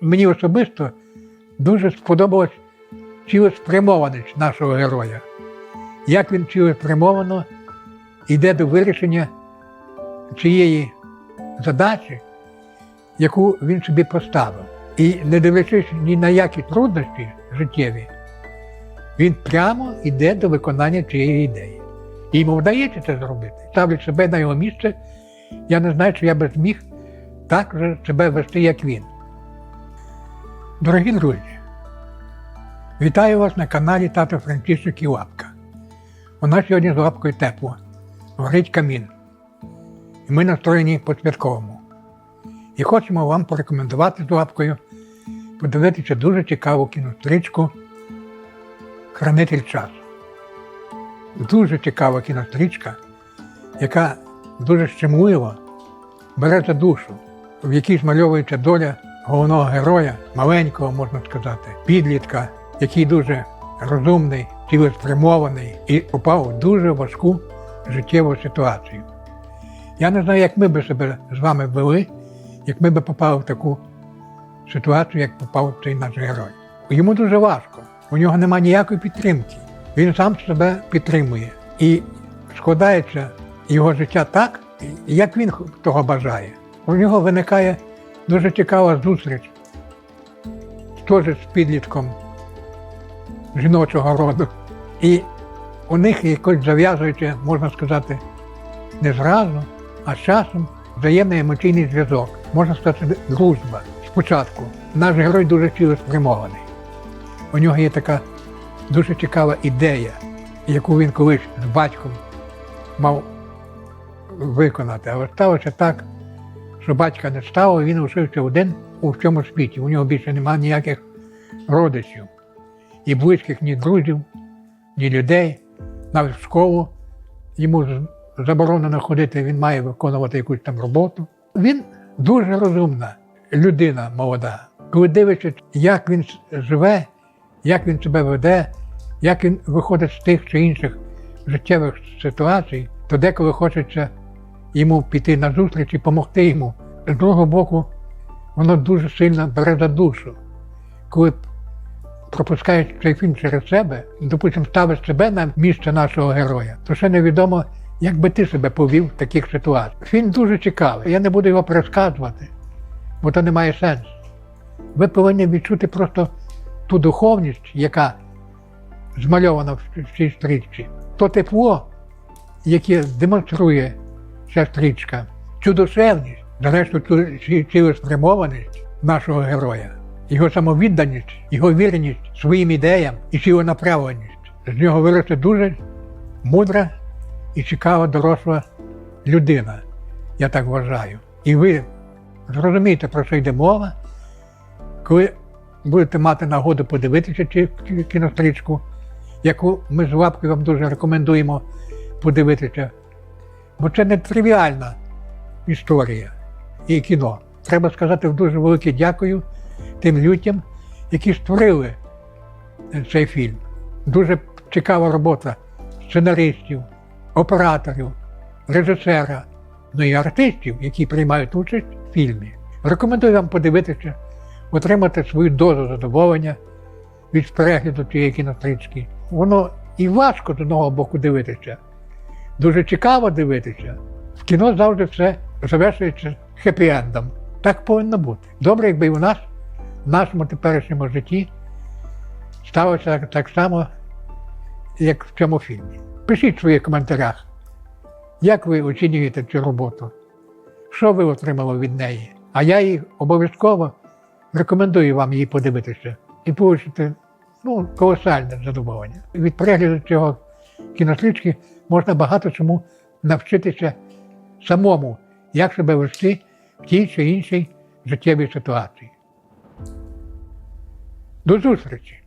Мені особисто дуже сподобалась цілеспрямованість нашого героя. Як він цілеспрямовано йде до вирішення цієї задачі, яку він собі поставив. І не дивлячись ні на які труднощі життєві, він прямо йде до виконання цієї ідеї. І йому вдається це зробити. Ставлять себе на його місце, я не знаю, чи я би зміг так же себе вести, як він. Дорогі друзі, вітаю вас на каналі Тато Францішек і Лапка. У нас сьогодні з лапкою тепло, горить камін. І ми настроєні по-святковому. І хочемо вам порекомендувати з лапкою подивитися дуже цікаву кінострічку Хранитель часу. Дуже цікава кінострічка, яка дуже щемливо бере за душу, в якій змальовується доля головного героя, маленького, можна сказати, підлітка, який дуже розумний, цілеспрямований і попав в дуже важку життєву ситуацію. Я не знаю, як ми би себе з вами вели, як ми би попали в таку ситуацію, як попав цей наш герой. Йому дуже важко, у нього немає ніякої підтримки. Він сам себе підтримує. І складається його життя так, як він того бажає. У нього виникає дуже цікава зустріч теж з підлітком жіночого роду. І у них якось зав'язується, можна сказати, не зразу, а з часом взаємний емоційний зв'язок, можна сказати, дружба. Спочатку наш герой дуже цілеспрямований. У нього є така дуже цікава ідея, яку він колись з батьком мав виконати. Але сталося так, що батька не стало, він лишився один у цьому світі. У нього більше немає ніяких родичів, і близьких ні друзів, ні людей, навіть в школу йому заборонено ходити, він має виконувати якусь там роботу. Він дуже розумна людина молода. Коли дивишся, як він живе, як він себе веде, як він виходить з тих чи інших життєвих ситуацій, то деколи хочеться йому піти на зустріч і допомогти йому. З другого боку, воно дуже сильно бере за душу. Коли пропускаєш цей фільм через себе, допустимо, ставиш себе на місце нашого героя, то ще невідомо, як би ти себе повів в таких ситуаціях. Фільм дуже цікавий. Я не буду його пересказувати, бо то не має сенсу. Ви повинні відчути просто ту духовність, яка змальована в цій стрічці, то тепло, яке демонструє ця стрічка, цю душевність, зрештою цю цілеспрямованість нашого героя, його самовідданість, його вірність своїм ідеям і цілонаправленість. З нього виросте дуже мудра і цікава доросла людина, я так вважаю. І ви зрозумієте, про що йде мова, коли будете мати нагоду подивитися цю кі- кінострічку, яку ми з лапкою вам дуже рекомендуємо подивитися. Бо це не тривіальна історія і кіно. Треба сказати дуже велике дякую тим людям, які створили е, цей фільм. Дуже цікава робота сценаристів, операторів, режисера, ну і артистів, які приймають участь в фільмі. Рекомендую вам подивитися, отримати свою дозу задоволення від перегляду цієї кінострічки. Воно і важко з одного боку дивитися, дуже цікаво дивитися. В кіно завжди все завершується хеппі-ендом. Так повинно бути. Добре, якби і у нас, в нашому теперішньому житті, сталося так, так само, як в цьому фільмі. Пишіть в своїх коментарях, як ви оцінюєте цю роботу, що ви отримали від неї. А я її обов'язково рекомендую вам її подивитися і получите ну, колосальне задоволення. Від перегляду цього кінослідки можна багато чому навчитися самому, як себе вести в тій чи іншій життєвій ситуації. До зустрічі!